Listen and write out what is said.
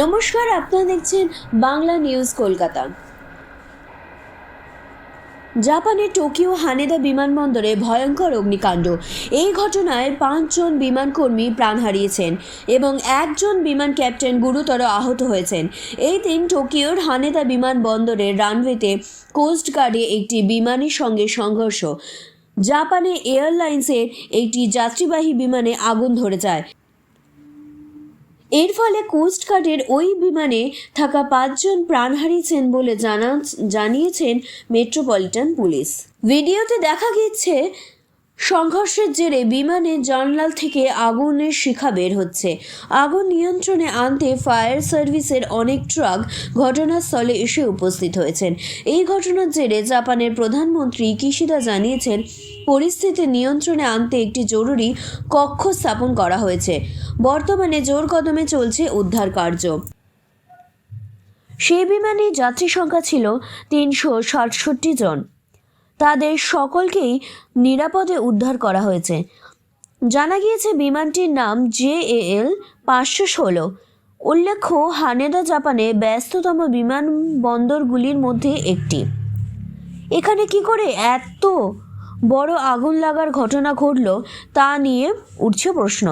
নমস্কার, আপনারা দেখছেন বাংলা নিউজ কলকাতা। জাপানের টোকিও হানেদা বিমানবন্দরে ভয়ঙ্কর অগ্নিকাণ্ড। এই ঘটনায় পাঁচজন বিমানকর্মী প্রাণ হারিয়েছেন এবং একজন বিমান ক্যাপ্টেন গুরুতর আহত হয়েছেন। এই দিন টোকিওর হানেদা বিমানবন্দরের রানওয়েতে কোস্টগার্ডে একটি বিমানের সঙ্গে সংঘর্ষ। জাপানে এয়ারলাইন্সের একটি যাত্রীবাহী বিমানে আগুন ধরে যায়। এর ফলে কোস্টগার্ডের ওই বিমানে থাকা পাঁচজন প্রাণ হারিয়েছেন বলে জানা জানিয়েছেন মেট্রোপলিটন পুলিশ ভিডিওতে দেখা গিয়েছে সংঘর্ষের জেরে বিমানে জানলাল থেকে আগুনের শিখা বের হচ্ছে। আগুন নিয়ন্ত্রণে আনতে ফায়ার সার্ভিসের অনেক ট্রাক ঘটনাস্থলে এসে উপস্থিত হয়েছেন। এই ঘটনার জেরে জাপানের প্রধানমন্ত্রী কিশিদা জানিয়েছেন, পরিস্থিতি নিয়ন্ত্রণে আনতে একটি জরুরি কক্ষ স্থাপন করা হয়েছে। বর্তমানে জোর কদমে চলছে উদ্ধার কার্য। সেই বিমানে যাত্রী সংখ্যা ছিল তিনশো সাতষট্টি জন। তাদের সকলকেই নিরাপদে উদ্ধার করা হয়েছে। জানা গিয়েছে, বিমানটির নাম জে এল পাঁচশো ষোলো। উল্লেখ্য, হানেদা, জাপানে ব্যস্ততম বিমানবন্দরগুলির মধ্যে একটি। এখানে কি করে এত বড় আগুন লাগার ঘটনা ঘটল তা নিয়ে উঠছে প্রশ্ন।